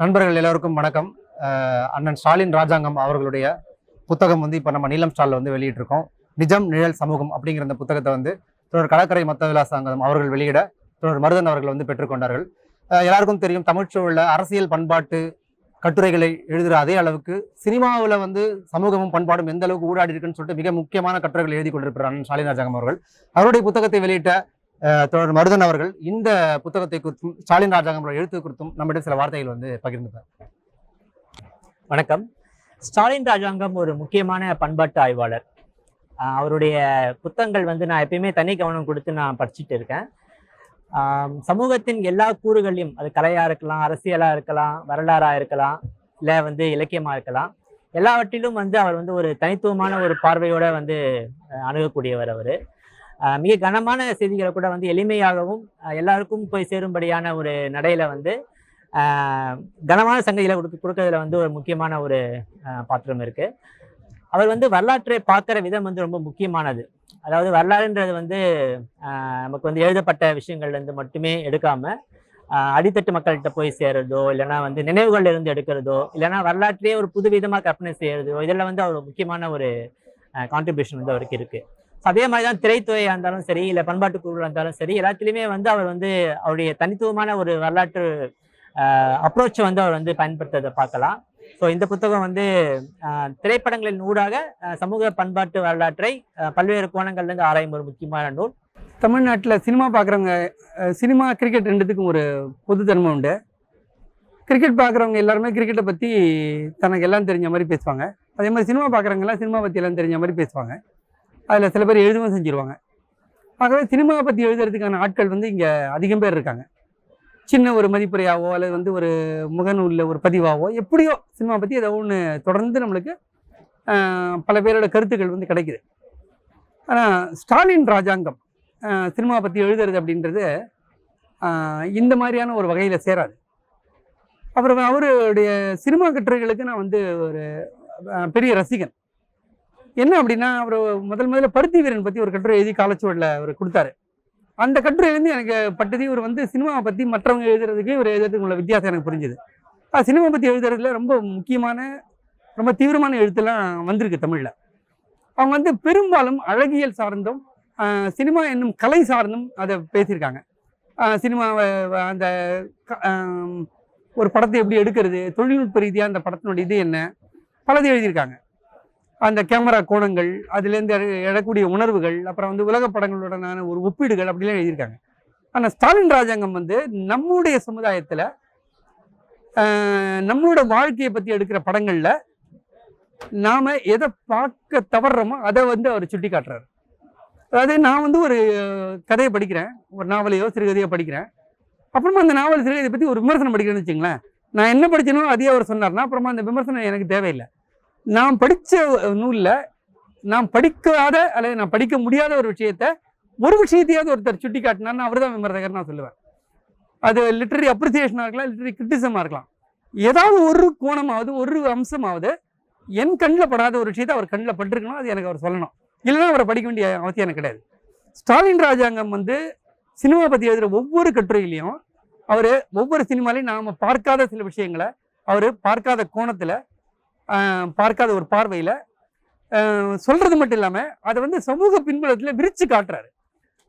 நண்பர்கள் எல்லோருக்கும் வணக்கம். அண்ணன் ஸ்டாலின் ராஜாங்கம் அவர்களுடைய புத்தகம் வந்து இப்போ நம்ம நீலம் ஸ்டாலில் வந்து வெளியிட்டிருக்கோம். நிஜம் நிழல் சமூகம் அப்படிங்கிற அந்த புத்தகத்தை வந்து தொடர் கடற்கரை மத்த விலாசாங்கம் அவர்கள் வெளியிட தொடர் மருதன் அவர்கள் வந்து பெற்றுக்கொண்டார்கள். எல்லாருக்கும் தெரியும் தமிழ்ச்சூழலில் அரசியல் பண்பாட்டு கட்டுரைகளை எழுதுகிற அதே அளவுக்கு சினிமாவில் வந்து சமூகமும் பண்பாடும் எந்த அளவுக்கு ஊடாடி இருக்குன்னு சொல்லிட்டு மிக முக்கியமான கட்டுரைகள் எழுதி கொண்டிருக்கிறார் அண்ணன் ஸ்டாலின் ராஜாங்கம் அவர்கள். அவருடைய புத்தகத்தை வெளியிட்ட தொடர் மருதன் அவர்கள் இந்த புத்தகத்தை குறித்தும் ஸ்டாலின் ராஜாங்கம் எழுத்து குறித்தும் நம்மிடம் சில வார்த்தைகள் வந்து பகிர்ந்துப்பார் வணக்கம். ஸ்டாலின் ராஜாங்கம் ஒரு முக்கியமான பண்பாட்டு ஆய்வாளர். அவருடைய புத்தகங்கள் வந்து நான் எப்பயுமே தனி கவனம் கொடுத்து நான் படிச்சுட்டு இருக்கேன். சமூகத்தின் எல்லா கூறுகளையும் அது கலையா இருக்கலாம் அரசியலா இருக்கலாம் வரலாறா இருக்கலாம் இல்லை வந்து இலக்கியமா இருக்கலாம் எல்லாவற்றிலும் வந்து அவர் வந்து ஒரு தனித்துவமான ஒரு பார்வையோட வந்து அணுகக்கூடியவர் அவர். மிக கனமான செய்திகளை கூட வந்து எளிமையாகவும் எல்லாருக்கும் போய் சேரும்படியான ஒரு நடையில வந்து கனமான சங்கதிகளை கொடுக்க கொடுக்கறதுல வந்து ஒரு முக்கியமான ஒரு பாத்திரம் இருக்கு. அவர் வந்து வரலாற்றை பார்க்குற விதம் வந்து ரொம்ப முக்கியமானது. அதாவது வரலாறுன்றது வந்து நமக்கு வந்து எழுதப்பட்ட விஷயங்கள்லேருந்து மட்டுமே எடுக்காம அடித்தட்டு மக்கள்கிட்ட போய் சேர்றதோ இல்லைன்னா வந்து நினைவுகள்ல இருந்து எடுக்கிறதோ இல்லைன்னா வரலாற்றையே ஒரு புது விதமாக கற்பனை செய்யறதோ இதெல்லாம் வந்து அவர் முக்கியமான ஒரு கான்ட்ரிபியூஷன் வந்து அவருக்கு இருக்கு. ஸோ அதே மாதிரி தான் திரைத்துறையாக இருந்தாலும் சரி இல்லை பண்பாட்டு குழுவாக இருந்தாலும் சரி எல்லாத்துலேயுமே வந்து அவர் வந்து அவருடைய தனித்துவமான ஒரு வரலாற்று அப்ரோச்சை வந்து அவர் வந்து பயன்படுத்துறதை பார்க்கலாம். ஸோ இந்த புத்தகம் வந்து திரைப்படங்களின் ஊடாக சமூக பண்பாட்டு வரலாற்றை பல்வேறு கோணங்கள்லேருந்து ஆராயும் ஒரு முக்கியமான நூல். தமிழ்நாட்டில் சினிமா பார்க்குறவங்க சினிமா கிரிக்கெட் ரெண்டுத்துக்கும் ஒரு பொதுத்தன்மை உண்டு. கிரிக்கெட் பார்க்குறவங்க எல்லாருமே கிரிக்கெட்டை பற்றி தனக்கு எல்லாம் தெரிஞ்ச மாதிரி பேசுவாங்க. அதே மாதிரி சினிமா பார்க்குறவங்கலாம் சினிமா பற்றி எல்லாம் தெரிஞ்ச மாதிரி பேசுவாங்க. அதில் சில பேர் எழுதவும் செஞ்சுருவாங்க. ஆகவே சினிமாவை பற்றி எழுதுறதுக்கான ஆட்கள் வந்து இங்கே அதிகம் பேர் இருக்காங்க. சின்ன ஒரு மதிப்புரையாவோ அல்லது வந்து ஒரு முகநூலில் ஒரு பதிவாவோ எப்படியோ சினிமா பற்றி ஏதோ ஒன்று தொடர்ந்து நம்மளுக்கு பல பேரோட கருத்துக்கள் வந்து கிடைக்குது. ஆனால் ஸ்டாலின் ராஜாங்கம் சினிமா பற்றி எழுதுறது அப்படின்றது இந்த மாதிரியான ஒரு வகையில் சேராது. அப்புறம் அவருடைய சினிமா கட்டுரைகளுக்கு நான் வந்து ஒரு பெரிய ரசிகன். என்ன அப்படின்னா அவர் முதல் முதல்ல பருத்தி வீரன் பற்றி ஒரு கட்டுரை எழுதி காலச்சுவடில் அவர் கொடுத்தாரு. அந்த கட்டுரையிலேருந்து எனக்கு பட்டது இவர் வந்து சினிமாவை பற்றி மற்றவங்க எழுதுறதுக்கு இவர் எழுதுறதுக்கு உள்ள வித்தியாசம் எனக்கு புரிஞ்சுது. சினிமா பற்றி எழுதுறதுல ரொம்ப முக்கியமான ரொம்ப தீவிரமான எழுத்துலாம் வந்திருக்கு தமிழில். அவங்க வந்து பெரும்பாலும் அழகியல் சார்ந்தும் சினிமா என்னும் கலை சார்ந்தும் அதை பேசியிருக்காங்க. சினிமாவை அந்த க- ஒரு படத்தை எப்படி எடுக்கிறது தொழில்நுட்ப ரீதியாக அந்த படத்தினுடைய இது என்ன பலது எழுதியிருக்காங்க. அந்த கேமரா கோணங்கள் அதுலேருந்து எழ- எழக்கூடிய உணர்வுகள் அப்புறம் வந்து உலக படங்களுடனான ஒரு ஒப்பீடுகள் அப்படிலாம் எழுதியிருக்காங்க. ஆனால் ஸ்டாலின் ராஜாங்கம் வந்து நம்முடைய சமுதாயத்தில் நம்மளோட வாழ்க்கையை பற்றி எடுக்கிற படங்களில் நாம் எதை பார்க்க தவறுறோமோ அதை வந்து அவர் சுட்டி காட்டுறாரு அதாவது நான் வந்து ஒரு கதையை படிக்கிறேன். ஒரு நாவலையோ சிறுகதையோ படிக்கிறேன். அப்புறமா அந்த நாவல் சிறுகதையை பற்றி ஒரு விமர்சனம் படிக்கிறேன்னு வச்சுங்களேன். நான் என்ன படிச்சேனோ அதையே அவர் சொன்னார்னா அப்புறமா அந்த விமர்சனம் எனக்கு தேவையில்லை. நான் படித்த நூலில் நான் படிக்காத அல்லது நான் படிக்க முடியாத ஒரு விஷயத்த ஒரு விஷயத்தையாவது ஒருத்தர் சுட்டி காட்டினார்னு அவர் தான் விமர்சகர் நான் சொல்லுவேன். அது லிட்டரி அப்ரிசியேஷனாக இருக்கலாம் லிட்டரி கிரிட்டிசமாக இருக்கலாம். ஏதாவது ஒரு கோணமாவது ஒரு அம்சமாவது என் கண்ணில் படாத ஒரு விஷயத்தை அவர் கண்ணில் பட்டிருக்கணும் அது எனக்கு அவர் சொல்லணும். இல்லைன்னா அவரை படிக்க வேண்டிய அவசியம் எனக்கு கிடையாது. ஸ்டாலின் ராஜாங்கம் வந்து சினிமா பற்றி எழுதுகிற ஒவ்வொரு கட்டுரையிலையும் அவர் ஒவ்வொரு சினிமாலையும் நாம் பார்க்காத சில விஷயங்களை அவர் பார்க்காத கோணத்தில் பார்க்காத ஒரு பார்வையில் சொல்கிறது மட்டும் இல்லாமல் அதை வந்து சமூக பின்புலத்தில் விரித்து காட்டுறாரு.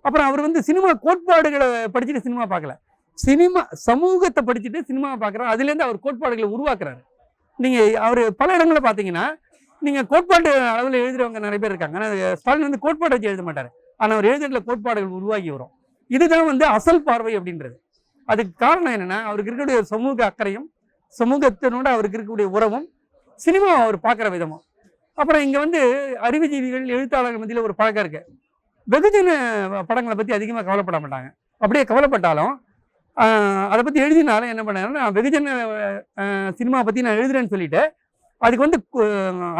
அப்புறம் அவர் வந்து சினிமா கோட்பாடுகளை படிச்சுட்டு சினிமா பார்க்கல. சினிமா சமூகத்தை படிச்சுட்டு சினிமாவை பார்க்குறாரு. அதுலேருந்து அவர் கோட்பாடுகளை உருவாக்குறாரு. நீங்கள் அவர் பல இடங்களில் பார்த்தீங்கன்னா நீங்கள் கோட்பாடு அளவில் எழுதுகிறவங்க நிறைய பேர் இருக்காங்க. ஆனால் ஸ்டாலின் வந்து கோட்பாடு வச்சு எழுத மாட்டார். ஆனால் அவர் எழுதுகிற கோட்பாடுகள் உருவாகி வரும். இதுதான் வந்து அசல் பார்வை அப்படின்றது. அதுக்கு காரணம் என்னென்னா அவருக்கு இருக்கக்கூடிய சமூக அக்கறையும் சமூகத்தினோட அவருக்கு இருக்கக்கூடிய உறவும் சினிமா அவர் பார்க்குற விதமும் அப்புறம் இங்கே வந்து அறிவுஜீவிகள் எழுத்தாளர்கள் மத்தியில் ஒரு பழக்கம் இருக்குது வெகுஜன படங்களை பற்றி அதிகமாக கவலைப்பட மாட்டாங்க. அப்படியே கவலைப்பட்டாலும் அதை பற்றி எழுதினாலும் என்ன பண்ணாருன்னா வெகுஜன சினிமாவை சினிமா பற்றி நான் எழுதுறேன்னு சொல்லிட்டு அதுக்கு வந்து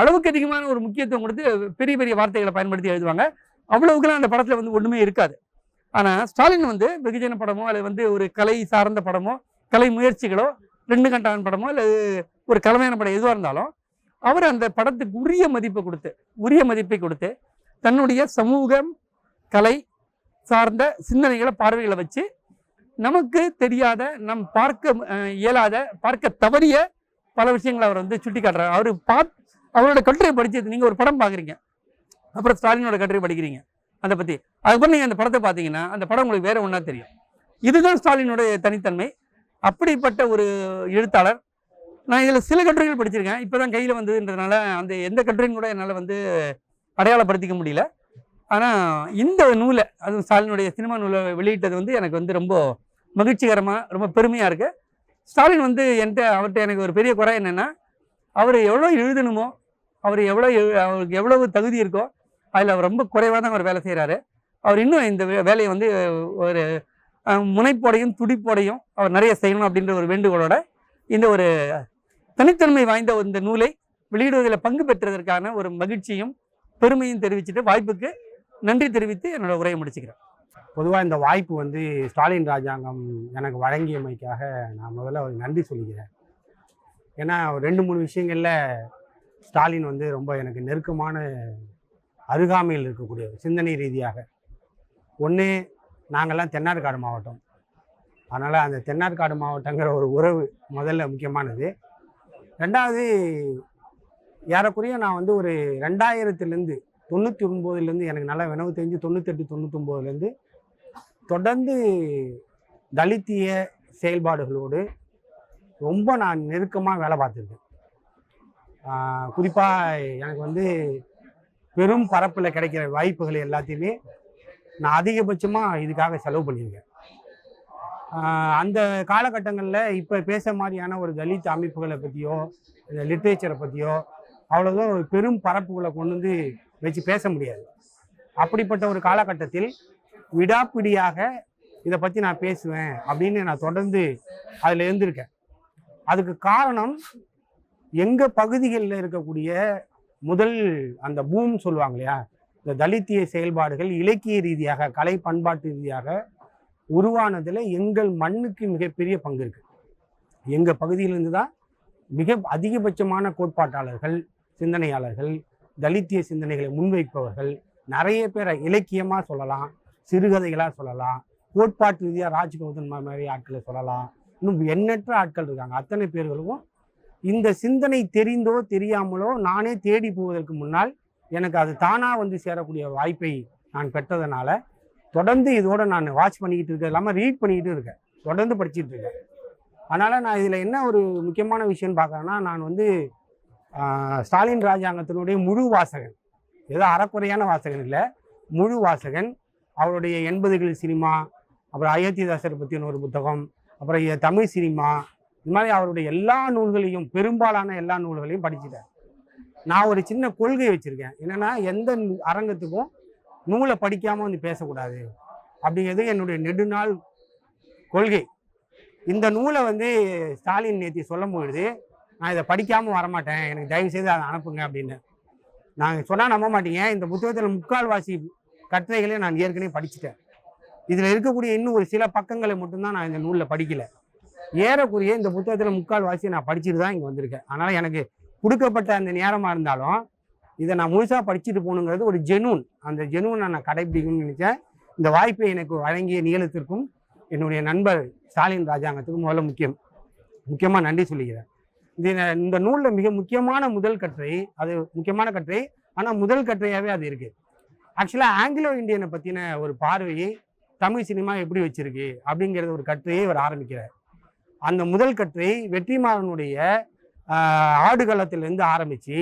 அளவுக்கு அதிகமான ஒரு முக்கியத்துவம் கொடுத்து பெரிய பெரிய வார்த்தைகளை பயன்படுத்தி எழுதுவாங்க. அவ்வளவுக்குலாம் அந்த படத்தில் வந்து ஒன்றுமே இருக்காது. ஆனால் ஸ்டாலின் வந்து வெகுஜன படமோ அல்லது வந்து ஒரு கலை சார்ந்த படமோ கலை முயற்சிகளோ ரெண்டு கண்டான் படமோ அல்லது ஒரு கலமையான படம் எதுவாக இருந்தாலும் அவர் அந்த படத்துக்கு உரிய மதிப்பை கொடுத்து உரிய மதிப்பை கொடுத்து தன்னுடைய சமூகம் கலை சார்ந்த சிந்தனைகளை பார்வைகளை வச்சு நமக்கு தெரியாத நம் பார்க்க இயலாத பார்க்க தவறிய பல விஷயங்களை அவர் வந்து சுட்டி காட்டுறாரு அவர் பாத் அவரோட கட்டுரை படித்தது நீங்கள் ஒரு படம் பார்க்குறீங்க. அப்புறம் ஸ்டாலினோட கட்டுரை படிக்கிறீங்க. அதை பற்றி அதுக்கப்புறம் நீங்கள் அந்த படத்தை பார்த்தீங்கன்னா அந்த படம் உங்களுக்கு வேறு ஒன்றா தெரியும். இதுதான் ஸ்டாலினுடைய தனித்தன்மை. அப்படிப்பட்ட ஒரு எழுத்தாளர் நான் இதில் சில கட்டுரைகள் படிச்சிருக்கேன். இப்போ தான் கையில் வந்ததுன்றதுனால அந்த எந்த கட்டுரையும் கூட என்னால் வந்து அடையாளப்படுத்திக்க முடியல. ஆனால் இந்த நூலை அதுவும் ஸ்டாலினுடைய சினிமா நூலை வெளியிட்டது வந்து எனக்கு வந்து ரொம்ப மகிழ்ச்சிகரமாக ரொம்ப பெருமையாக இருக்குது ஸ்டாலின் வந்து என்கிட்ட அவர்கிட்ட எனக்கு ஒரு பெரிய குறை என்னென்னா அவர் எவ்வளோ எழுதணுமோ அவர் எவ்வளோ எழு- அவருக்கு எவ்வளவு தகுதி இருக்கோ அதில் அவர் ரொம்ப குறைவாக தான் அவர் வேலை செய்கிறாரு அவர் இன்னும் இந்த வே- வேலையை வந்து ஒரு முனைப்போடையும் துடிப்போடையும் அவர் நிறைய செய்யணும் அப்படின்ற ஒரு வேண்டுகோளோட இந்த ஒரு தனித்தன்மை வாய்ந்த இந்த நூலை வெளியிடுவதில் பங்கு பெற்றதற்கான ஒரு மகிழ்ச்சியும் பெருமையும் தெரிவிச்சுட்டு வாய்ப்புக்கு நன்றி தெரிவித்து என்னோட உரையை முடிச்சுக்கிறேன். பொதுவாக இந்த வாய்ப்பு வந்து ஸ்டாலின் ராஜாங்கம் எனக்கு வழங்கியமைக்காக நான் முதல்ல ஒரு நன்றி சொல்லிக்கிறேன். ஏன்னா ஒரு ரெண்டு மூணு விஷயங்களில் ஸ்டாலின் வந்து ரொம்ப எனக்கு நெருக்கமான அருகாமையில் இருக்கக்கூடிய சிந்தனை ரீதியாக. ஒன்று நாங்கள்லாம் தென்னார்காடு மாவட்டம். அதனால் அந்த தென்னார்காடு மாவட்டங்கிற ஒரு உறவு முதல்ல முக்கியமானது. ரெண்டாவது ஏறக்குறைய நான் வந்து ஒரு ரெண்டாயிரத்துலேருந்து தொண்ணூற்றி ஒன்பதுலேருந்து எனக்கு நல்லா வினவு தெரிஞ்சு தொண்ணூத்தெட்டு தொண்ணூத்தொம்போதுலேருந்து தொடர்ந்து தலித்திய செயல்பாடுகளோடு ரொம்ப நான் நெருக்கமாக வேலை பார்த்துருக்கேன். குறிப்பாக எனக்கு வந்து பெரும் பரப்பில் கிடைக்கிற வாய்ப்புகள் எல்லாத்தையுமே நான் அதிகபட்சமாக இதுக்காக செலவு பண்ணியிருக்கேன். அந்த காலகட்டங்களில் இப்போ பேச மாதிரியான ஒரு தலித் அமைப்புகளை பற்றியோ இந்த லிட்ரேச்சரை பற்றியோ அவ்வளோதான் ஒரு பெரும் பரப்புகளை கொண்டு வந்து வச்சு பேச முடியாது. அப்படிப்பட்ட ஒரு காலகட்டத்தில் விடாப்பிடியாக இதை பற்றி நான் பேசுவேன் அப்படின்னு நான் தொடர்ந்து அதில் இருந்திருக்கேன். அதுக்கு காரணம் எங்கள் பகுதிகளில் இருக்கக்கூடிய முதல் அந்த பூம் சொல்லுவாங்க இல்லையா? இந்த தலித்திய செயல்பாடுகள் இலக்கிய ரீதியாக கலை பண்பாட்டு ரீதியாக உருவானதில் எங்கள் மண்ணுக்கு மிகப்பெரிய பங்கு இருக்கு. எங்கள் பகுதியிலிருந்து தான் மிக அதிகபட்சமான கோட்பாட்டாளர்கள் சிந்தனையாளர்கள் தலித்திய சிந்தனைகளை முன்வைப்பவர்கள் நிறைய பேரை இலக்கியமாக சொல்லலாம் சிறுகதைகளாக சொல்லலாம் கோட்பாட்டு ரீதியாக ராஜ்கௌதன் மாதிரி ஆட்களை சொல்லலாம். இன்னும் எண்ணற்ற ஆட்கள் இருக்காங்க. அத்தனை பேர்களுக்கும் இந்த சிந்தனை தெரிந்தோ தெரியாமலோ நானே தேடி போவதற்கு முன்னால் எனக்கு அது தானாக வந்து சேரக்கூடிய வாய்ப்பை நான் பெற்றதுனால தொடர்ந்து இதோட நான் வாட்ச் பண்ணிக்கிட்டு இருக்கேன். இல்லாமல் ரீட் பண்ணிக்கிட்டு இருக்கேன். தொடர்ந்து படிச்சுட்டு இருக்கேன். அதனால் நான் இதில் என்ன ஒரு முக்கியமான விஷயம்னு பார்க்குறேன்னா நான் வந்து ஸ்டாலின் ராஜாங்கத்தினுடைய முழு வாசகன் ஏதோ அறக்குறையான வாசகன் இல்லை முழு வாசகன் அவருடைய எண்பதுகள் சினிமா அப்புறம் அயோத்திதாசர் பற்றின ஒரு புத்தகம் அப்புறம் தமிழ் சினிமா இது மாதிரி அவருடைய எல்லா நூல்களையும் பெரும்பாலான எல்லா நூல்களையும் படிச்சுட்டேன். நான் ஒரு சின்ன கொள்கை வச்சுருக்கேன். என்னென்னா எந்த அரங்கத்துக்கும் நூலை படிக்காமல் வந்து பேசக்கூடாது. அப்படிங்கிறது என்னுடைய நெடுநாள் கொள்கை. இந்த நூலை வந்து ஸ்டாலின் நேத்தி சொல்லும் பொழுது நான் இதை படிக்காமல் வரமாட்டேன். எனக்கு தயவு செய்து அதை அனுப்புங்க அப்படின்னு. நான் சொன்னால் நம்ப மாட்டீங்க. இந்த புத்தகத்தில் முக்கால்வாசி கட்டுரைகளை நான் ஏற்கனவே படிச்சுட்டேன். இதில் இருக்கக்கூடிய இன்னும் ஒரு சில பக்கங்களை மட்டும்தான் நான் இந்த நூலில் படிக்கல. ஏறக்குறைய இந்த புத்தகத்தில் முக்கால்வாசி நான் படிச்சுட்டு தான் இங்கே வந்திருக்கேன். அதனால் எனக்கு கொடுக்கப்பட்ட அந்த நேரமாக இருந்தாலும் இதை நான் முழுசாக படிச்சுட்டு போகணுங்கிறது ஒரு ஜெனூன் அந்த ஜெனூனை நான் கடைபிடிக்கணும்னு நினச்சேன். இந்த வாய்ப்பை எனக்கு வழங்கிய நீளத்திற்கும் என்னுடைய நண்பர் ஸ்டாலின் ராஜாங்கத்துக்கும் முதல்ல முக்கியம். முக்கியமாக நன்றி சொல்லுகிறேன் இது இந்த நூலில் மிக முக்கியமான முதல் கட்டுரை அது முக்கியமான கட்டுரை ஆனால் முதல் கட்டுரையாகவே அது இருக்குது ஆக்சுவலாக ஆங்கிலோ இந்தியனை பற்றின ஒரு பார்வையை தமிழ் சினிமா எப்படி வச்சிருக்கு அப்படிங்கிறது ஒரு கட்டுரையை இவர் ஆரம்பிக்கிறார். அந்த முதல் கட்டுரை வெற்றிமாறனுடைய ஆஹ், ஆடுகளத்திலேருந்து ஆரம்பித்து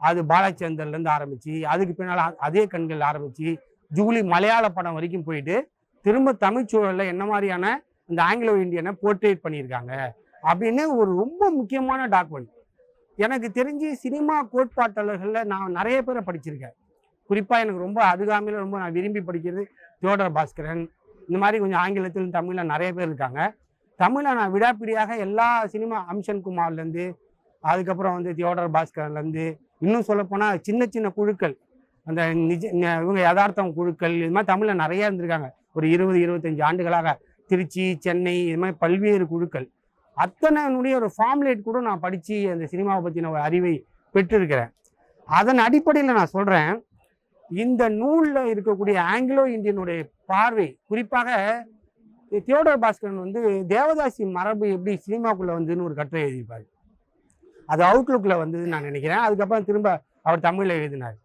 அது பாலச்சந்தர்லேருந்து ஆரம்பித்து அதுக்கு பின்னால் அதே கண்கள் ஆரம்பித்து ஜூலி மலையாள படம் வரைக்கும் போயிட்டு திரும்ப தமிழ் சூழலில் என்ன மாதிரியான இந்த ஆங்கிலோ இந்தியனை போர்ட்ரேட் பண்ணியிருக்காங்க அப்படின்னு ஒரு ரொம்ப முக்கியமான டாக்குமெண்ட் எனக்கு தெரிஞ்சு சினிமா கோட்பாட்டாளர்களில் நான் நிறைய பேரை படிச்சிருக்கேன். குறிப்பாக எனக்கு ரொம்ப அருகாமையில் ரொம்ப நான் விரும்பி படிக்கிறது தியோடர் பாஸ்கரன். இந்த மாதிரி கொஞ்சம் ஆங்கிலத்திலும் தமிழில் நிறைய பேர் இருக்காங்க. தமிழை நான் விடாப்பிடியாக எல்லா சினிமா அம்சன் குமார்லேருந்து அதுக்கப்புறம் வந்து தியோடர் பாஸ்கர்லேருந்து இன்னும் சொல்லப்போனால் சின்ன சின்ன குழுக்கள். அந்த நிஜ இவங்க யதார்த்தம் குழுக்கள் இது மாதிரி தமிழில் நிறையா இருந்திருக்காங்க. ஒரு இருபது இருபத்தஞ்சு ஆண்டுகளாக திருச்சி சென்னை இது மாதிரி பல்வேறு குழுக்கள். அத்தனைனுடைய ஒரு ஃபார்ம்லேட் கூட நான் படித்து அந்த சினிமாவை பற்றின ஒரு அறிவை பெற்றிருக்கிறேன். அதன் அடிப்படையில் நான் சொல்கிறேன் இந்த நூலில் இருக்கக்கூடிய ஆங்கிலோ இந்தியனுடைய பார்வை குறிப்பாக தியோடர் பாஸ்கரன் வந்து தேவதாசி மரபு எப்படி சினிமாக்குள்ளே வந்துன்னு ஒரு கட்டுரை எழுதியிருப்பார். அது அவுட்லுக்கில் வந்ததுன்னு நான் நினைக்கிறேன். அதுக்கப்புறம் திரும்ப அவர் தமிழில் எழுதினார்.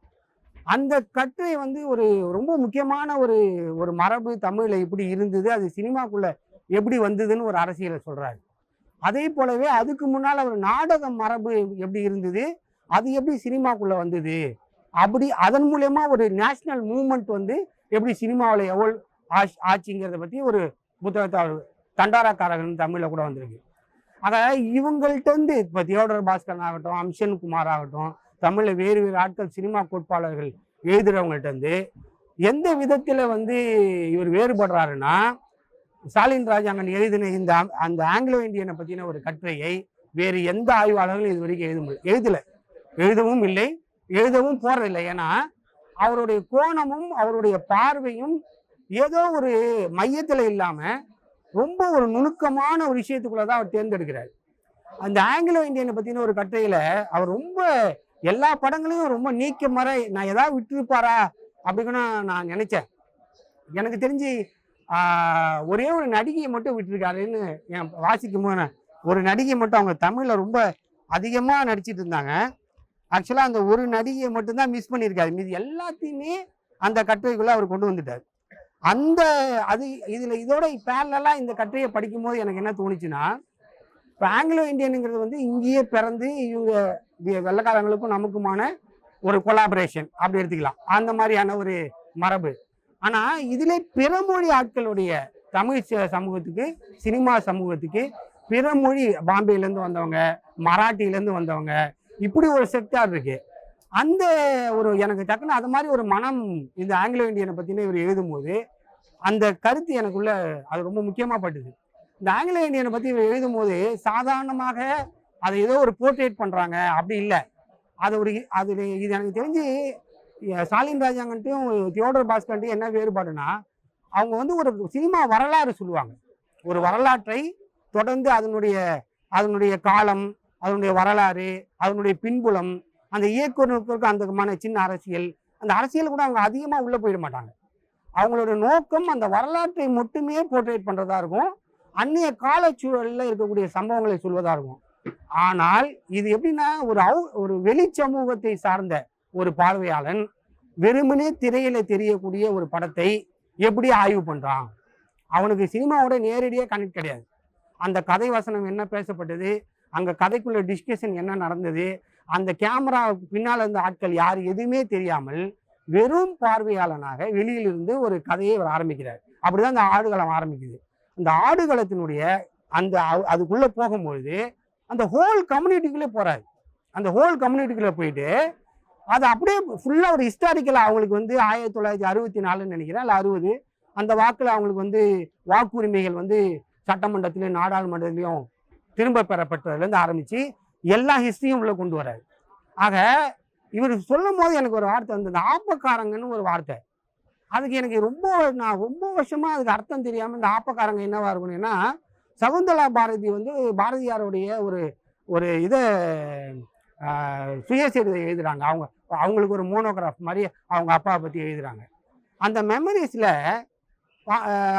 அந்த கட்டுரை வந்து ஒரு ரொம்ப முக்கியமான ஒரு ஒரு மரபு தமிழில் எப்படி இருந்தது அது சினிமாக்குள்ளே எப்படி வந்ததுன்னு ஒரு அரசியலை சொல்கிறாரு அதே போலவே அதுக்கு முன்னால் ஒரு நாடக மரபு எப்படி இருந்தது அது எப்படி சினிமாக்குள்ளே வந்தது அப்படி அதன் மூலயமா ஒரு நேஷ்னல் மூமெண்ட் வந்து எப்படி சினிமாவில் எவ்வளோ ஆச் ஆச்சுங்கிறத பற்றி ஒரு புத்தகத்தை அவர் தண்டாராக்காரகன் தமிழில் கூட வந்திருக்கு. ஆக இவங்கள்ட்ட வந்து இப்போ தியோடர் பாஸ்கரன் ஆகட்டும் அம்சன் குமார் ஆகட்டும் தமிழில் வேறு வேறு ஆட்கள் சினிமா கோட்பாளர்கள் எழுதுறவங்கள்ட்ட வந்து எந்த விதத்தில் வந்து இவர் வேறுபடுறாருன்னா ஸ்டாலின் ராஜாங்கன் எழுதின இந்த அந்த ஆங்கிலோ இந்தியனை பற்றின ஒரு கட்டுரையை வேறு எந்த ஆய்வாளர்களும் இது வரைக்கும் எழுத முடியல. எழுதலை. எழுதவும் இல்லை. எழுதவும் போறதில்லை. ஏன்னா அவருடைய கோணமும் அவருடைய பார்வையும் ஏதோ ஒரு மையத்தில் இல்லாமல் ரொம்ப ஒரு நுணுக்கமான ஒரு விஷயத்துக்குள்ள தான் அவர் தேர்ந்தெடுக்கிறார். அந்த ஆங்கிலோ இந்தியனை பற்றின ஒரு கட்டுரையில் அவர் ரொம்ப எல்லா படங்களையும் ரொம்ப நீக்க மற நான் ஏதாவது விட்டுருப்பாரா அப்படின்னு நான் நினைச்சேன். எனக்கு தெரிஞ்சு ஒரே ஒரு நடிகையை மட்டும் விட்டுருக்காருன்னு என் வாசிக்கும் போது ஒரு நடிகை மட்டும் அவங்க தமிழில் ரொம்ப அதிகமாக நடிச்சிட்டு இருந்தாங்க. ஆக்சுவலாக அந்த ஒரு நடிகையை மட்டும்தான் மிஸ் பண்ணியிருக்காரு. மீதி எல்லாத்தையுமே அந்த கட்டுரைக்குள்ளே அவர் கொண்டு வந்துட்டார். அந்த அது இதில் இதோட பேரலாம் இந்த கட்டுரையை படிக்கும்போது எனக்கு என்ன தோணுச்சுன்னா இப்போ ஆங்கிலோ இந்தியனுங்கிறது வந்து இங்கேயே பிறந்து இவங்க வி- வெள்ளைக்காரங்களுக்கும் நமக்குமான ஒரு கொலாபரேஷன் அப்படி எடுத்துக்கலாம். அந்த மாதிரியான ஒரு மரபு. ஆனால் இதிலே பிறமொழி ஆட்களுடைய தமிழ் சமூகத்துக்கு சினிமா சமூகத்துக்கு பிறமொழி பாம்பேலேருந்து வந்தவங்க மராட்டியிலேருந்து வந்தவங்க இப்படி ஒரு செக்டார் இருக்குது அந்த ஒரு எனக்கு டக்குன்னு அது மாதிரி ஒரு மனம் இந்த ஆங்கிலோ இந்தியனை பற்றின இவர் எழுதும்போது அந்த கருத்து எனக்குள்ள அது ரொம்ப முக்கியமாக பட்டுது. இந்த ஆங்கிலோ இந்தியனை பற்றி இவர் எழுதும்போது சாதாரணமாக அதை ஏதோ ஒரு போர்ட்ரேட் பண்ணுறாங்க அப்படி இல்லை. அது ஒரு அது இது எனக்கு தெரிஞ்சு ஸ்டாலின் ராஜாங்கன்ட்டையும் தியோடர் பாஸ்கர்ட்டையும் என்ன வேறுபாடுனா அவங்க வந்து ஒரு சினிமா வரலாறு சொல்லுவாங்க. ஒரு வரலாற்றை தொடர்ந்து அதனுடைய அதனுடைய காலம் அதனுடைய வரலாறு அதனுடைய பின்புலம் அந்த இயக்குநருக்கு அந்த சின்ன அரசியல் அந்த அரசியல் கூட அவங்க அதிகமாக உள்ளே போயிட மாட்டாங்க. அவங்களோட நோக்கம் அந்த வரலாற்றை மட்டுமே போர்ட்ரேட் பண்ணுறதா இருக்கும். அந்நிய காலச்சூழலில் இருக்கக்கூடிய சம்பவங்களை சொல்வதாக இருக்கும். ஆனால் இது எப்படின்னா ஒரு அவு ஒரு வெளி சமூகத்தை சார்ந்த ஒரு பார்வையாளன் வெறுமனே திரையில தெரியக்கூடிய ஒரு படத்தை எப்படி ஆய்வு பண்ணுறான் அவனுக்கு சினிமாவோட நேரடியாக கனெக்ட் கிடையாது. அந்த கதை வசனம் என்ன பேசப்பட்டது? அங்கே கதைக்குள்ள டிஸ்கஷன் என்ன நடந்தது? அந்த கேமரா பின்னால் இருந்த ஆட்கள் யார் எதுவுமே தெரியாமல் வெறும் பார்வையாளனாக வெளியிலிருந்து ஒரு கதையை அவர் ஆரம்பிக்கிறார். அப்படிதான் அந்த ஆடுகளம் ஆரம்பிக்குது. அந்த ஆடுகளத்தினுடைய அந்த அதுக்குள்ளே போகும்பொழுது அந்த ஹோல் கம்யூனிட்டிக்குள்ளே போகிறார் அந்த ஹோல் கம்யூனிட்டிக்குள்ளே போயிட்டு அது அப்படியே ஃபுல்லாக ஒரு ஹிஸ்டாரிக்கலாக அவங்களுக்கு வந்து ஆயிரத்தி தொள்ளாயிரத்தி அறுபத்தி நாலுன்னு நினைக்கிறேன். இல்லை அறுபது. அந்த வாக்கில் அவங்களுக்கு வந்து வாக்குரிமைகள் வந்து சட்டமன்றத்திலையும் நாடாளுமன்றத்திலையும் திரும்ப பெறப்பட்டதுலேருந்து ஆரம்பித்து எல்லா ஹிஸ்ட்ரியும் உள்ள கொண்டு வராரு. ஆக இவர் சொல்லும் போது எனக்கு ஒரு வார்த்தை வந்து இந்த ஆப்பக்காரங்கன்னு ஒரு வார்த்தை. அதுக்கு எனக்கு ரொம்ப நான் ரொம்ப வருஷமாக அதுக்கு அர்த்தம் தெரியாமல் இந்த ஆப்பக்காரங்க என்னவா இருக்கணும்னா சகுந்தலா பாரதி வந்து பாரதியாருடைய ஒரு ஒரு இதை சுயசரிதை எழுதுறாங்க. அவங்க அவங்களுக்கு ஒரு மோனோகிராஃப் மாதிரி அவங்க அப்பாவை பற்றி எழுதுறாங்க. அந்த மெமரிஸில்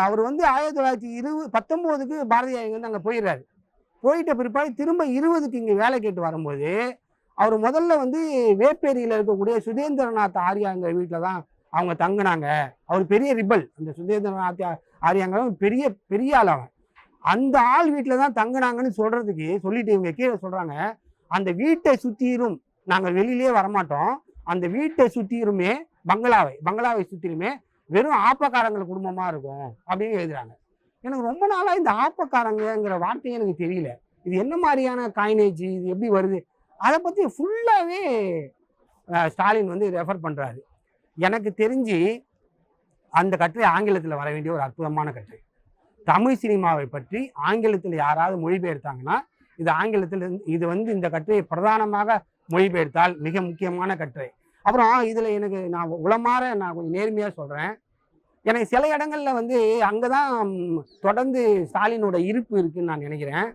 அவர் வந்து ஆயிரத்தி தொள்ளாயிரத்தி இருபது பத்தொம்போதுக்கு பாரதியார் வந்து அங்கே போயிடுறாரு. போயிட்ட பிற்பாடு திரும்ப இருபதுக்கு இங்கே வேலை கேட்டு வரும்போது அவர் முதல்ல வந்து வேப்பேரியில் இருக்கக்கூடிய சுதேந்திரநாத் ஆரியாங்கிற வீட்டில் தான் அவங்க தங்குனாங்க. அவர் பெரிய ரிபல் அந்த சுதேந்திரநாத் ஆரியாங்க பெரிய பெரிய ஆள் அவன். அந்த ஆள் வீட்டில் தான் தங்குனாங்கன்னு சொல்கிறதுக்கு சொல்லிட்டு இவங்க கீழே சொல்கிறாங்க அந்த வீட்டை சுத்திரும் நாங்கள் வெளியிலே வரமாட்டோம். அந்த வீட்டை சுத்திருமே பங்களாவை பங்களாவை சுற்றிலுமே வெறும் ஆப்பக்காரங்கள் குடும்பமாக இருக்கும் அப்படின்னு எழுதுறாங்க. எனக்கு ரொம்ப நாளாக இந்த ஆப்பக்காரங்கங்கிற வார்த்தையே எனக்கு தெரியல. இது என்ன மாதிரியான காயினேஜ் இது எப்படி வருது? அதை பற்றி ஃபுல்லாகவே ஸ்டாலின் வந்து ரெஃபர் பண்ணுறாரு எனக்கு தெரிஞ்சு அந்த கட்டுரை ஆங்கிலத்தில் வர வேண்டிய ஒரு அற்புதமான கட்டுரை. தமிழ் சினிமாவை பற்றி ஆங்கிலத்தில் யாராவது மொழிபெயர்த்தாங்கன்னா இது ஆங்கிலத்தில் இருந்து- இது வந்து இந்த கட்டுரையை பிரதானமாக மொழிபெயர்த்தால் மிக முக்கியமான கட்டுரை. அப்புறம் இதில் எனக்கு நான் உளமாற நான் கொஞ்சம் நேர்மையாக சொல்கிறேன் எனக்கு சில இடங்கள்ல வந்து அங்கே தான் தொடர்ந்து ஸ்டாலினோட இருப்பு இருக்குன்னு நான் நினைக்கிறேன்.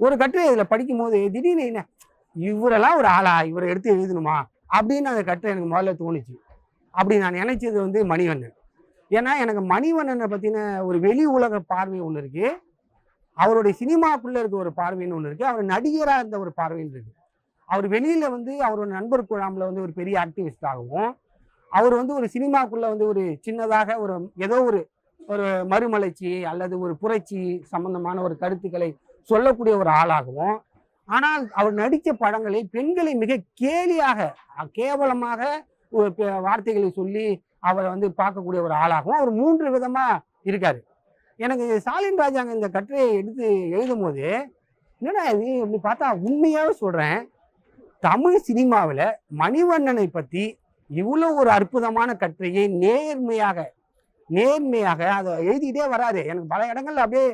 ஒரு கட்டுரை இதில் படிக்கும்போது திடீர்னு என்ன இவரெல்லாம் ஒரு ஆளா இவரை எடுத்து எழுதணுமா அப்படின்னு அந்த கட்டுரை எனக்கு முதல்ல தோணுச்சு. அப்படி நான் நினைச்சது வந்து மணிவண்ணன். ஏன்னா எனக்கு மணிவண்ணனை பற்றின ஒரு வெளி உலக பார்வை ஒன்று இருக்குது அவருடைய சினிமாக்குள்ளே இருக்க ஒரு பார்வைன்னு ஒன்று இருக்குது அவர் நடிகராக இருந்த ஒரு பார்வைன்னு இருக்குது அவர் வெளியில் வந்து அவரோட நண்பர் குழாமில் வந்து ஒரு பெரிய ஆக்டிவிஸ்டாகவும் அவர் வந்து ஒரு சினிமாக்குள்ள வந்து ஒரு சின்னதாக ஒரு ஏதோ ஒரு ஒரு மறுமலர்ச்சி அல்லது ஒரு புரட்சி சம்பந்தமான ஒரு கருத்துக்களை சொல்லக்கூடிய ஒரு ஆளாகவும் ஆனால் அவர் நடித்த படங்களை பெண்களை மிக கேலியாக கேவலமாக ஒரு வார்த்தைகளை சொல்லி அவரை வந்து பார்க்கக்கூடிய ஒரு ஆளாகவும் அவர் மூன்று விதமா இருக்காரு. எனக்கு ஸ்டாலின் ராஜாங்க இந்த கட்டுரையை எடுத்து எழுதும் போது என்னடா இது இப்படி பார்த்தா உண்மையாவே சொல்றேன் தமிழ் சினிமாவில் மணிவண்ணனை பற்றி இவ்வளோ ஒரு அற்புதமான கட்டுரையை நேர்மையாக நேர்மையாக அதை எழுதிக்கிட்டே வராது. எனக்கு பல இடங்கள்ல அப்படியே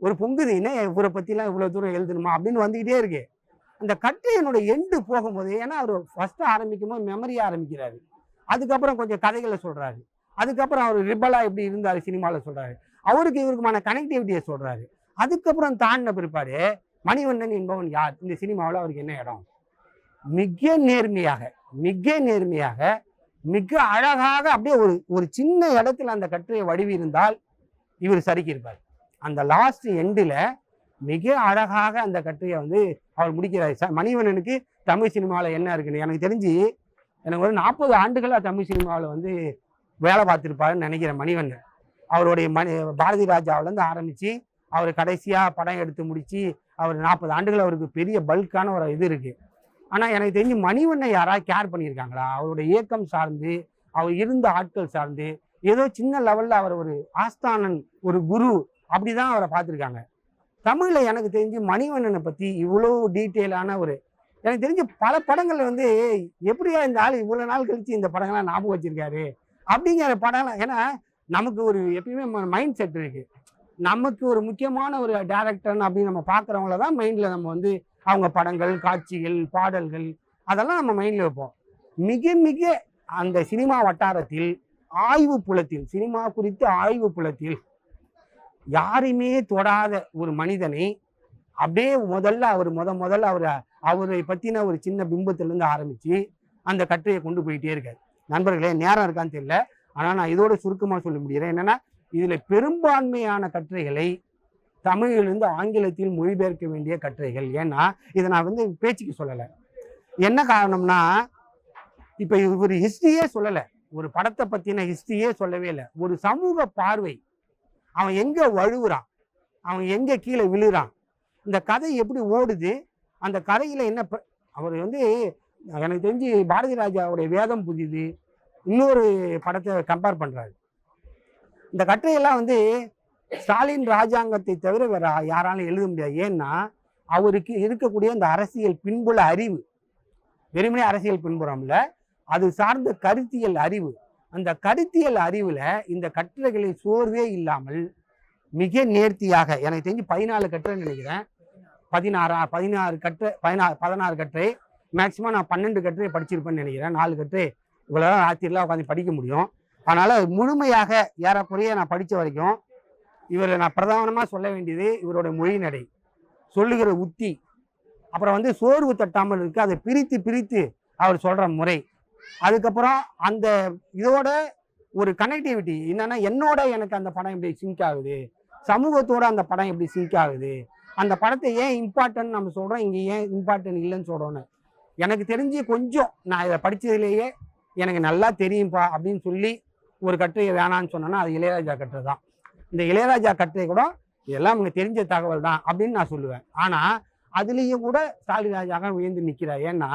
ஒரு பொங்குது என்ன இவரை பற்றிலாம் இவ்வளோ தூரம் எழுதணுமா அப்படின்னு வந்துக்கிட்டே இருக்கு. அந்த கட்டுரையினுடைய எண்டு போகும்போது ஏன்னா அவர் ஃபஸ்ட்டு ஆரம்பிக்கும் போது மெமரி ஆரம்பிக்கிறாரு. அதுக்கப்புறம் கொஞ்சம் கதைகளை சொல்கிறாரு அதுக்கப்புறம் அவர் ரிபலாக எப்படி இருந்தார் சினிமாவில் சொல்கிறாரு அவருக்கு இவருக்குமான கனெக்டிவிட்டியை சொல்கிறாரு அதுக்கப்புறம் தாண்டின பிற்பாடு மணிவண்ணன் என்பவன் யார்? இந்த சினிமாவில் அவருக்கு என்ன இடம்? மிக நேர்மையாக மிக நேர்மையாக மிக அழகாக அப்படியே ஒரு ஒரு சின்ன இடத்துல அந்த கட்டுரையை வடிவி இருந்தால் இவர் சறுக்கியிருப்பார். அந்த லாஸ்ட் எண்டில் மிக அழகாக அந்த கட்டுரையை வந்து அவர் முடிக்கிறார். ச- மணிவண்ணனுக்கு தமிழ் சினிமாவில் என்ன இருக்குன்னு எனக்கு தெரிஞ்சு எனக்கு ஒரு நாற்பது ஆண்டுகளாக தமிழ் சினிமாவில் வந்து வேலை பார்த்துருப்பாருன்னு நினைக்கிறேன் மணிவண்ணன். அவருடைய மணி பாரதி ராஜாவிலேருந்து ஆரம்பித்து அவர் கடைசியாக படம் எடுத்து முடித்து அவர் நாற்பது ஆண்டுகள் அவருக்கு பெரிய பல்கான ஒரு இது இருக்குது ஆனால் எனக்கு தெரிஞ்சு மணிவண்ணன் யாராவது கேர் பண்ணியிருக்காங்களா? அவரோட இயக்கம் சார்ந்து அவர் இருந்த ஆட்கள் சார்ந்து ஏதோ சின்ன லெவலில் அவர் ஒரு ஆஸ்தானன் ஒரு குரு அப்படி தான் அவரை பார்த்துருக்காங்க. தமிழில் எனக்கு தெரிஞ்சு மணிவண்ணனை பற்றி இவ்வளோ டீட்டெயிலான ஒரு எனக்கு தெரிஞ்ச பல படங்கள் வந்து எப்படியா இந்த ஆள் இவ்வளோ நாள் கழித்து இந்த படங்கள்லாம் ஞாபகம் வச்சிருக்காரு? அப்படிங்கிற படம்லாம் ஏன்னா நமக்கு ஒரு எப்பயுமே மைண்ட் செட் இருக்குது நமக்கு ஒரு முக்கியமான ஒரு டேரக்டர் அப்படின்னு நம்ம பார்க்குறவங்கள தான் மைண்டில் நம்ம வந்து அவங்க படங்கள் காட்சிகள் பாடல்கள் அதெல்லாம் நம்ம மைண்டில் வைப்போம். மிக மிக அந்த சினிமா வட்டாரத்தில் ஆய்வு புலத்தில் சினிமா குறித்து ஆய்வு புலத்தில் யாரையுமே தொடாத ஒரு மனிதனை அப்படியே முதல்ல அவர் முத முதல்ல அவர் அவரை பற்றின ஒரு சின்ன பிம்பத்திலேருந்து ஆரம்பித்து அந்த கட்டுரையை கொண்டு போயிட்டே இருக்காரு. நண்பர்களே நேரம் இருக்கான்னு தெரியல. ஆனால் நான் இதோட சுருக்கமாக சொல்ல முடிகிறேன் என்னென்னா இதில் பெரும்பான்மையான கட்டுரைகளை தமிழிலிருந்து ஆங்கிலத்தில் மொழிபெயர்க்க வேண்டிய கட்டுரைகள். ஏன்னா இதை நான் வந்து பேச்சுக்கு சொல்லலை. என்ன காரணம்னா இப்போ இவர் ஹிஸ்ட்ரியே சொல்லலை. ஒரு படத்தை பற்றின ஹிஸ்ட்ரியே சொல்லவே இல்லை. ஒரு சமூக பார்வை. அவன் எங்கே வழுவுறான்? அவன் எங்கே கீழே விழுறான்? இந்த கதை எப்படி ஓடுது? அந்த கதையில் என்ன ப- அவர் வந்து எனக்கு தெரிஞ்சு பாரதி ராஜாவுடைய வேதம் புதிது. இன்னொரு படத்தை கம்பேர் பண்ணுறாரு இந்த கட்டுரையெல்லாம் வந்து ஸ்டாலின் ராஜாங்கத்தை தவிர வேற யாராலும் எழுத முடியாது. ஏன்னா அவருக்கு இருக்கக்கூடிய அந்த அரசியல் பின்புல அறிவு வெறுமனே அரசியல் பின்புறம்ல அது சார்ந்த கருத்தியல் அறிவு. அந்த கருத்தியல் அறிவில் இந்த கட்டுரைகளை சோர்வே இல்லாமல் மிக நேர்த்தியாக எனக்கு தெரிஞ்சு பதினாலு கட்டுரை நினைக்கிறேன். பதினாறா பதினாறு கட்டுரை பதினாறு பதினாறு கட்டுரை மேக்சிமம் நான் பன்னெண்டு கட்டுரை படிச்சிருப்பேன்னு நினைக்கிறேன். நாலு கட்டுரை இவ்வளோ ராத்திரிலாம் உட்காந்து படிக்க முடியும். அதனால் முழுமையாக ஏறக்குறைய நான் படித்த வரைக்கும் இவரை நான் பிரதானமாக சொல்ல வேண்டியது இவரோட மொழி நடை. சொல்லுகிற உத்தி. அப்புறம் வந்து சோர்வு தட்டாமல் இருக்குது அதை பிரித்து பிரித்து அவர் சொல்கிற முறை. அதுக்கப்புறம் அந்த இதோட ஒரு கனெக்டிவிட்டி என்னன்னா என்னோட எனக்கு அந்த படம் எப்படி சிங்க் ஆகுது? சமூகத்தோட அந்த படம் எப்படி சிங்க் ஆகுது? அந்த படத்தை ஏன் இம்பார்ட்டன்ட் நம்ம சொல்கிறோம் இங்கே ஏன் இம்பார்ட்டன்ட் இல்லைன்னு சொல்கிறோன்னு எனக்கு தெரிஞ்சு கொஞ்சம் நான் இதை படித்ததுலேயே எனக்கு நல்லா தெரியும்ப்பா அப்படின்னு சொல்லி ஒரு கட்டுரையை வேணான்னு சொன்னேன்னா அது இளையராஜா கட்டுரை தான். இந்த இளையராஜா கட்டுரை கூட இதெல்லாம் அவங்க தெரிஞ்ச தகவல் தான் அப்படின்னு நான் சொல்லுவேன். ஆனால் அதுலேயும் கூட ஸ்டாலின் ராஜாக உயர்ந்து நிற்கிறார் ஏன்னா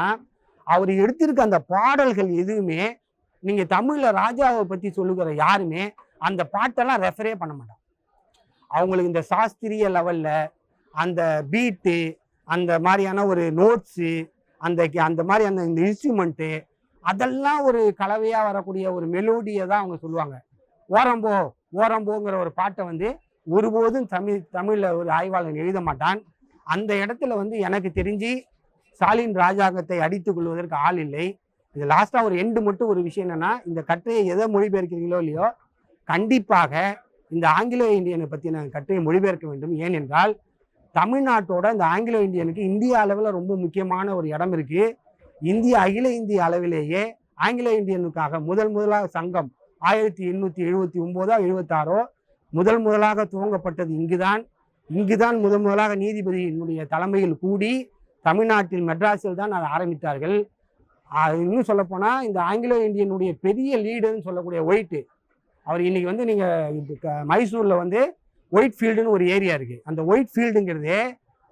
அவர் எடுத்திருக்க அந்த பாடல்கள் எதுவுமே நீங்கள் தமிழில் ராஜாவை பற்றி சொல்லுகிற யாருமே அந்த பாட்டெல்லாம் ரெஃபரே பண்ண மாட்டாங்க. அவங்களுக்கு இந்த சாஸ்திரிய லெவலில் அந்த பீட்டு அந்த மாதிரியான ஒரு நோட்ஸு அந்த அந்த மாதிரி அந்த இந்த இன்ஸ்ட்ருமெண்ட்டு அதெல்லாம் ஒரு கலவையாக வரக்கூடிய ஒரு மெலோடியை தான் அவங்க சொல்லுவாங்க. ஓரம்போ ஓரம்போங்கிற ஒரு பாட்டை வந்து ஒருபோதும் தமிழ் தமிழில் ஒரு ஆய்வாளன் எழுத மாட்டான். அந்த இடத்துல வந்து எனக்கு தெரிஞ்சு ஸ்டாலின் ராஜாங்கத்தை அடித்துக் கொள்வதற்கு ஆள் இல்லை. இது லாஸ்ட்டாக ஒரு எண்டு மட்டும் ஒரு விஷயம் என்னென்னா இந்த கட்டுரையை எதை மொழிபெயர்க்கிறீங்களோ இல்லையோ கண்டிப்பாக இந்த ஆங்கிலோ இந்தியனை பற்றின கட்டுரையை மொழிபெயர்க்க வேண்டும். ஏனென்றால் தமிழ்நாட்டோட இந்த ஆங்கிலோ இந்தியனுக்கு இந்திய அளவில் ரொம்ப முக்கியமான ஒரு இடம் இருக்குது இந்திய அகில இந்திய அளவிலேயே ஆங்கிலோ இந்தியனுக்காக முதல் முதலாக சங்கம் ஆயிரத்தி எண்ணூற்றி எழுபத்தி ஒம்போதோ எழுபத்தாறோ முதல் முதலாக துவங்கப்பட்டது இங்குதான். இங்குதான் முதல் முதலாக நீதிபதியினுடைய தலைமையில் கூடி தமிழ்நாட்டில் மெட்ராஸில் தான் அதை ஆரம்பித்தார்கள். இன்னும் சொல்லப்போனால் இந்த ஆங்கிலோ இந்தியனுடைய பெரிய லீடுன்னு சொல்லக்கூடிய ஒயிட்டு அவர் இன்றைக்கி வந்து நீங்கள் மைசூரில் வந்து ஒயிட் ஃபீல்டுன்னு ஒரு ஏரியா இருக்குது அந்த ஒயிட் ஃபீல்டுங்கிறதே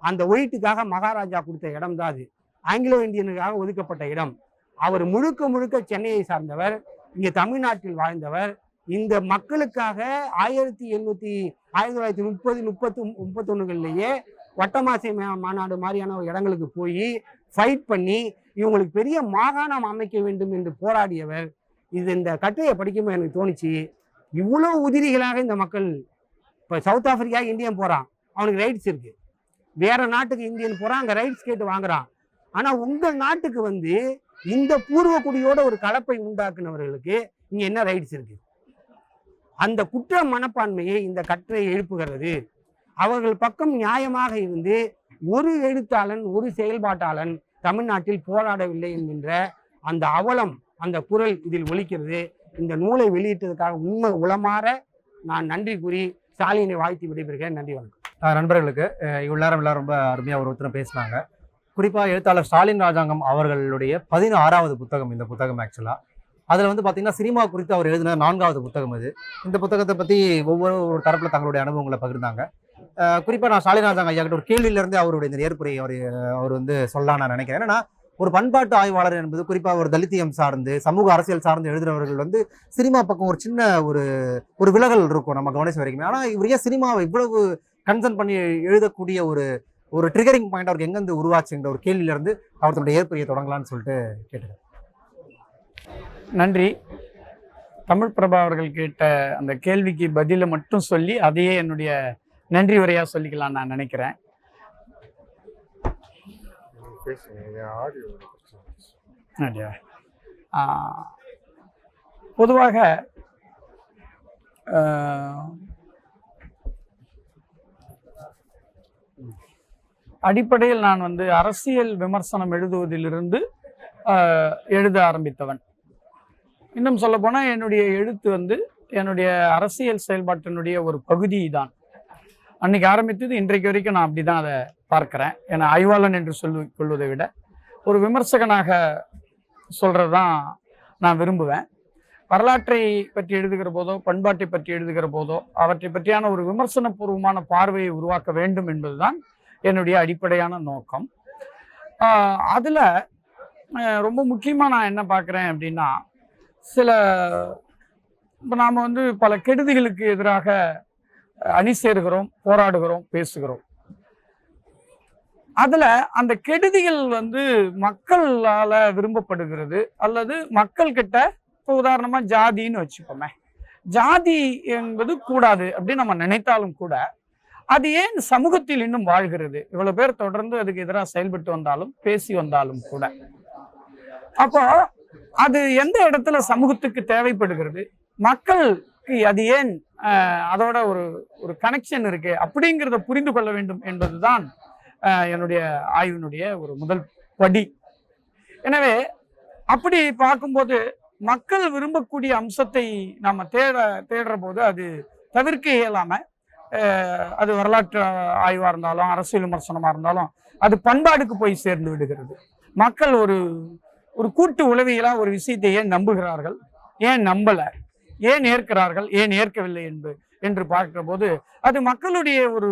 அந்த ஒயிட்டுக்காக மகாராஜா கொடுத்த இடம் தான் அது. ஆங்கிலோ இந்தியனுக்காக ஒதுக்கப்பட்ட இடம். அவர் முழுக்க முழுக்க சென்னையை சார்ந்தவர். இங்கே தமிழ்நாட்டில் வாழ்ந்தவர். இந்த மக்களுக்காக ஆயிரத்தி எண்ணூற்றி ஆயிரத்தி தொள்ளாயிரத்தி முப்பது முப்பத்து முப்பத்தொன்னுகள்லேயே வட்டமாசை மா- மாநாடு மாதிரியான ஒரு இடங்களுக்கு போய் ஃபைட் பண்ணி இவங்களுக்கு பெரிய மாகாணம் அமைக்க வேண்டும் என்று போராடியவர். இது இந்த கட்டுரையை படிக்கும்போது எனக்கு தோணுச்சு இவ்வளோ உதிரிகளாக இந்த மக்கள் இப்போ சவுத் ஆப்பிரிக்கா இந்தியன் போகிறான் அவனுக்கு ரைட்ஸ் இருக்குது வேறு நாட்டுக்கு இந்தியன் போகிறான் அங்கே ரைட்ஸ் கேட்டு வாங்குறான். ஆனால் உங்கள் நாட்டுக்கு வந்து இந்த பூர்வ குடியோட ஒரு கலப்பை உண்டாக்குனவர்களுக்கு இங்க என்ன ரைட்ஸ் இருக்கு? அந்த குற்ற மனப்பான்மையை இந்த கட்டுரை எழுப்புகிறது. அவர்கள் பக்கம் நியாயமாக இருந்து ஒரு எழுத்தாளன் ஒரு செயல்பாட்டாளன் தமிழ்நாட்டில் போராடவில்லை என்கின்ற அந்த அவலம் அந்த குரல் இதில் ஒலிக்கிறது. இந்த நூலை வெளியிட்டதுக்காக உண்மை உளமாற நான் நன்றி கூறி ஸ்டாலினை வாழ்த்தி விடைபெறுகிறேன். நன்றி வணக்கம். நண்பர்களுக்கு இவ்வளோ நேரம் எல்லாரும் ரொம்ப அருமையாக ஒரு ஒருத்தரும் பேசினாங்க. குறிப்பாக எழுத்தாளர் ஸ்டாலின் ராஜாங்கம் அவர்களுடைய பதினாறாவது புத்தகம் இந்த புத்தகம் ஆக்சுவலாக அதில் வந்து பார்த்தீங்கன்னா சினிமா குறித்து அவர் எழுதின நான்காவது புத்தகம் இது இந்த புத்தகத்தை பற்றி ஒவ்வொரு ஒரு தரப்பில் தங்களுடைய அனுபவங்களை பகிர்ந்தாங்க. குறிப்பாக நான் ஸ்டாலின் ராஜாங்க ஐயா கிட்ட ஒரு கேள்வியிலேருந்து அவருடைய இந்த ஏற்புரை அவர் அவர் வந்து சொல்லலாம் நான் நினைக்கிறேன். ஏன்னா ஒரு பண்பாட்டு ஆய்வாளர் என்பது குறிப்பாக ஒரு தலித்தியம் சார்ந்து சமூக அரசியல் சார்ந்து எழுதுகிறவர்கள் வந்து சினிமா பக்கம் ஒரு சின்ன ஒரு ஒரு விலகல் இருக்கும் நம்ம கவனிச்ச வரைக்கும். ஆனால் இவர் ஏன் சினிமாவை இவ்வளவு கன்சர்ன் பண்ணி எழுதக்கூடிய ஒரு ஒரு ட்ரிகரிங் பாயிண்ட் அவருக்கு எங்கேருந்து உருவாச்சுங்கிற ஒரு கேள்வியிலேருந்து அவர் தன்னுடைய ஏற்புரையை தொடங்கலான்னு சொல்லிட்டு கேட்டுக்கிறேன். நன்றி. தமிழ் பிரபா அவர்கள் கேட்ட அந்த கேள்விக்கு பதிலை மட்டும் சொல்லி அதையே என்னுடைய நன்றி உரையாக சொல்லிக்கலாம் நான் நினைக்கிறேன். பொதுவாக அடிப்படையில் நான் வந்து அரசியல் விமர்சனம் எழுதுவதிலிருந்து எழுத ஆரம்பித்தவன். இன்னும் சொல்லப்போனால் என்னுடைய எழுத்து வந்து என்னுடைய அரசியல் செயல்பாட்டினுடைய ஒரு பகுதி தான் அன்னைக்கு ஆரம்பித்தது இன்றைக்கு வரைக்கும் நான் அப்படி தான் அதை பார்க்குறேன். ஏன்னா ஆய்வாளன் என்று சொல்லி கொள்வதை விட ஒரு விமர்சகனாக சொல்கிறது தான் நான் விரும்புவேன். வரலாற்றை பற்றி எழுதுகிற போதோ பண்பாட்டை பற்றி எழுதுகிற போதோ அவற்றை பற்றியான ஒரு விமர்சனபூர்வமான பார்வையை உருவாக்க வேண்டும் என்பதுதான் என்னுடைய அடிப்படையான நோக்கம். அதில் ரொம்ப முக்கியமாக நான் என்ன பார்க்குறேன் அப்படின்னா சில இப்போ நாம் வந்து பல கெடுதிகளுக்கு எதிராக அணி சேருகிறோம் போராடுகிறோம் பேசுகிறோம். அதில் அந்த கெடுதிகள் வந்து மக்களால் விரும்பப்படுகிறது அல்லது மக்கள்கிட்ட இப்போ உதாரணமாக ஜாதின்னு வச்சுப்போமே ஜாதி என்பது கூடாது அப்படின்னு நம்ம நினைத்தாலும் கூட அது ஏன் சமூகத்தில் இன்னும் வாழ்கிறது? இவ்வளவு பேர் தொடர்ந்து அதுக்கு எதிராக செயல்பட்டு வந்தாலும் பேசி வந்தாலும் கூட. அப்போ அது எந்த இடத்துல சமூகத்துக்கு தேவைப்படுகிறது? மக்களுக்கு அது ஏன் அதோட ஒரு ஒரு கனெக்ஷன் இருக்கு அப்படிங்கிறத புரிந்து கொள்ள வேண்டும் என்பதுதான் என்னுடைய ஆய்வினுடைய ஒரு முதல் படி. எனவே அப்படி பார்க்கும்போது மக்கள் விரும்பக்கூடிய அம்சத்தை நாம தேட தேடுற போது அது தவிர்க்க இயலாமல் அது வரலாற்று ஆய்வாக இருந்தாலும் அரசியல் விமர்சனமாக இருந்தாலும் அது பண்பாடுக்கு போய் சேர்ந்து விடுகிறது. மக்கள் ஒரு ஒரு கூட்டு உளவியலாக ஒரு விஷயத்தை ஏன் நம்புகிறார்கள்? ஏன் நம்பலை? ஏன் ஏற்கிறார்கள்? ஏன் ஏற்கவில்லை என்று என்று பார்க்கிற போது அது மக்களுடைய ஒரு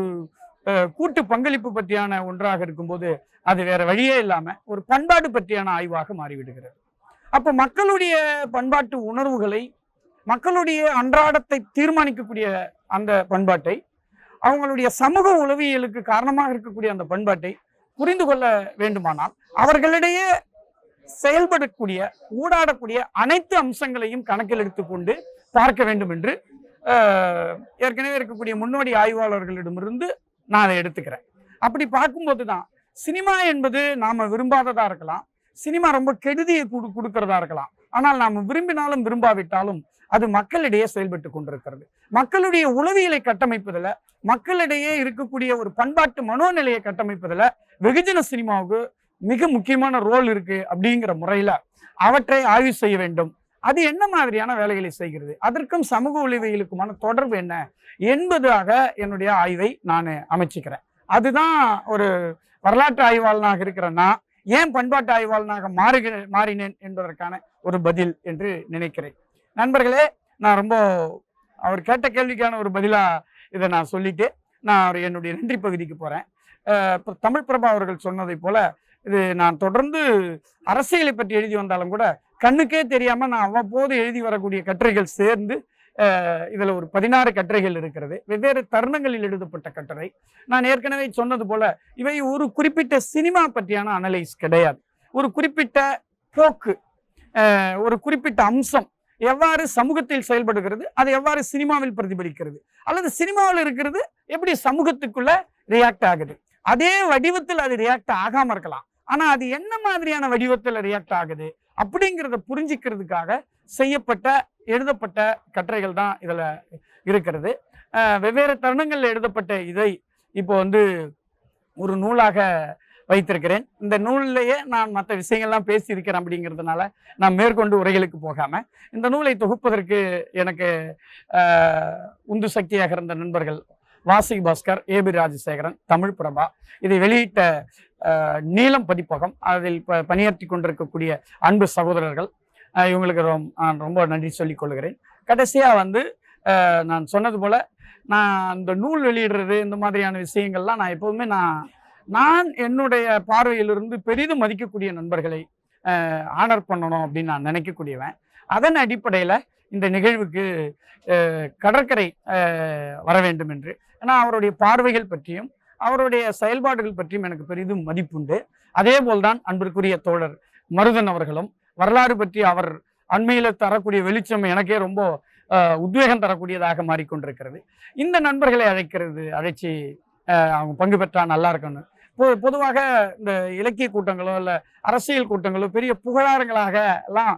கூட்டு பங்களிப்பு பற்றியான ஒன்றாக இருக்கும்போது அது வேற வழியே இல்லாமல் ஒரு பண்பாடு பற்றியான ஆய்வாக மாறிவிடுகிறது. அப்போ மக்களுடைய பண்பாட்டு உணர்வுகளை மக்களுடைய அன்றாடத்தை தீர்மானிக்கக்கூடிய அந்த பண்பாட்டை அவங்களுடைய சமூக உளவியலுக்கு காரணமாக இருக்கக்கூடிய அந்த பண்பாட்டை புரிந்து கொள்ள வேண்டுமானால் அவர்களிடையே செயல்படக்கூடிய ஊடாடக்கூடிய அனைத்து அம்சங்களையும் கணக்கில் எடுத்துக்கொண்டு பார்க்க வேண்டும் என்று ஏற்கனவே இருக்கக்கூடிய முன்னோடி ஆய்வாளர்களிடமிருந்து நான் அதை எடுத்துக்கிறேன். அப்படி பார்க்கும்போது தான் சினிமா என்பது நாம் விரும்பாததாக இருக்கலாம் சினிமா ரொம்ப கெடுதியை கொடு கொடுக்கறதா இருக்கலாம். ஆனால் நாம் விரும்பினாலும் விரும்பாவிட்டாலும் அது மக்களிடையே செயல்பட்டு கொண்டிருக்கிறது. மக்களுடைய உளவியலை கட்டமைப்பதில் மக்களிடையே இருக்கக்கூடிய ஒரு பண்பாட்டு மனோநிலையை கட்டமைப்பதில் வெகுஜன சினிமாவுக்கு மிக முக்கியமான ரோல் இருக்கு அப்படிங்கிற முறையில் அவற்றை ஆய்வு செய்ய வேண்டும். அது என்ன மாதிரியான வேலைகளை செய்கிறது? அதற்கும் சமூக உளவியலுக்குமான தொடர்பு என்ன என்பதாக என்னுடைய ஆய்வை நான் அமைச்சிக்கிறேன். அதுதான் ஒரு வரலாற்று ஆய்வாளனாக இருக்கிறேன்னா ஏன் பண்பாட்டு ஆய்வாளனாக மாறுகிற மாறினேன் என்பதற்கான ஒரு பதில் என்று நினைக்கிறேன். நண்பர்களே நான் ரொம்ப அவர் கேட்ட கேள்விக்கான ஒரு பதிலாக இதை நான் சொல்லிட்டு நான் ஒரு என்னுடைய நன்றி பகுதிக்கு போகிறேன் இப்போ தமிழ் பிரபா அவர்கள் சொன்னதை போல் இது நான் தொடர்ந்து அரசியலை பற்றி எழுதி வந்தாலும் கூட கண்ணுக்கே தெரியாமல் நான் அவ்வப்போது எழுதி வரக்கூடிய கட்டுரைகள் சேர்ந்து இதில் ஒரு பதினாறு கட்டுரைகள் இருக்கிறது. வெவ்வேறு தருணங்களில் எழுதப்பட்ட கட்டுரை. நான் ஏற்கனவே சொன்னது போல இவை ஒரு குறிப்பிட்ட சினிமா பற்றியான அனலைஸ் கிடையாது. ஒரு குறிப்பிட்ட போக்கு ஒரு குறிப்பிட்ட அம்சம் எவ்வாறு சமூகத்தில் செயல்படுகிறது? அது எவ்வாறு சினிமாவில் பிரதிபலிக்கிறது? அல்லது சினிமாவில் இருக்கிறது எப்படி சமூகத்துக்குள்ள ரியாக்ட் ஆகுது? அதே வடிவத்தில் அது ரியாக்ட் ஆகாம இருக்கலாம். ஆனா அது என்ன மாதிரியான வடிவத்தில் ரியாக்ட் ஆகுது? அப்படிங்கிறத புரிஞ்சிக்கிறதுக்காக செய்யப்பட்ட எழுதப்பட்ட கட்டுரைகள் தான் இதில் இருக்கிறது. வெவ்வேறு தருணங்களில் எழுதப்பட்ட இதை இப்போ வந்து ஒரு நூலாக வைத்திருக்கிறேன். இந்த நூலிலேயே நான் மற்ற விஷயங்கள்லாம் பேசியிருக்கிறேன் அப்படிங்கிறதுனால நான் மேற்கொண்டு உரைகளுக்கு போகாமல் இந்த நூலை தொகுப்பதற்கு எனக்கு உந்து சக்தியாக இருந்த நண்பர்கள் வாசிக் பாஸ்கர் ஏபி ராஜசேகரன் தமிழ் பிரபா இதை வெளியிட்ட நீளம் நீலம் பதிப்பகம் அதில் ப பணியாற்றி கொண்டிருக்கக்கூடிய அன்பு சகோதரர்கள் இவங்களுக்கு ரொம் நான் ரொம்ப நன்றி சொல்லிக் கொள்கிறேன். கடைசியாக வந்து நான் சொன்னது போல் நான் இந்த நூல் வெளியிடுறது இந்த மாதிரியான விஷயங்கள்லாம் நான் எப்போவுமே நான் நான் என்னுடைய பார்வையிலிருந்து பெரிதும் மதிக்கக்கூடிய நண்பர்களை ஆனர் பண்ணணும் அப்படின்னு நான் நினைக்கக்கூடியவன். அதன் அடிப்படையில் இந்த நிகழ்வுக்கு கடற்கரை வர வேண்டும் என்று. ஏன்னா அவருடைய பார்வைகள் பற்றியும் அவருடைய செயல்பாடுகள் பற்றியும் எனக்கு பெரிதும் மதிப்புண்டு. அதே போல்தான் அன்பிற்குரிய தோழர் மருதன் அவர்களும் வரலாறு பற்றி அவர் அண்மையில் தரக்கூடிய வெளிச்சம் எனக்கே ரொம்ப உத்வேகம் தரக்கூடியதாக மாறிக்கொண்டிருக்கிறது. இந்த நண்பர்களை அழைக்கிறது அழைச்சி அவங்க பங்கு பெற்றால் நல்லா இருக்கணும் பொதுவாக இந்த இலக்கிய கூட்டங்களோ இல்லை அரசியல் கூட்டங்களோ பெரிய புகழாரங்களாக எல்லாம்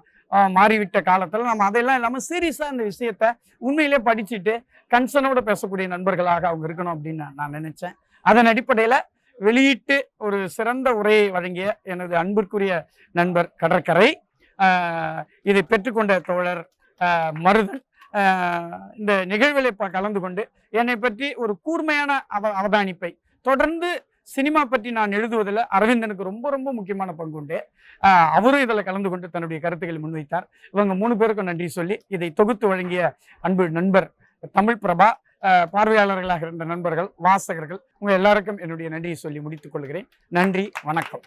மாறிவிட்ட காலத்தில் நம்ம அதையெல்லாம் இல்லாமல் சீரியஸாக இந்த விஷயத்த உண்மையிலே படிச்சுட்டு கன்சர்னோட பேசக்கூடிய நண்பர்களாக அவங்க இருக்கணும் அப்படின்னு நான் நினச்சேன் நினைச்சேன். அதன் அடிப்படையில் வெளியிட்டு ஒரு சிறந்த உரையை வழங்கிய எனது அன்பிற்குரிய நண்பர் கடற்கரை இதை பெற்றுக்கொண்ட தோழர் மருதன். இந்த நிகழ்வில் இப்போ கலந்து கொண்டு என்னை பற்றி ஒரு கூர்மையான அவ அவதானிப்பை தொடர்ந்து சினிமா பற்றி நான் எழுதுவதில் அரவிந்தனுக்கு ரொம்ப ரொம்ப முக்கியமான பங்கு உண்டு. அவரும் இதில் கலந்து கொண்டு தன்னுடைய கருத்துக்களை முன்வைத்தார். இவங்க மூணு பேருக்கும் நன்றி சொல்லி இதை தொகுத்து வழங்கிய அன்பு நண்பர் தமிழ் பிரபா பார்வையாளர்களாக இருந்த நண்பர்கள் வாசகர்கள் உங்கள் எல்லாருக்கும் என்னுடைய நன்றியை சொல்லி முடித்துக் கொள்கிறேன். நன்றி வணக்கம்.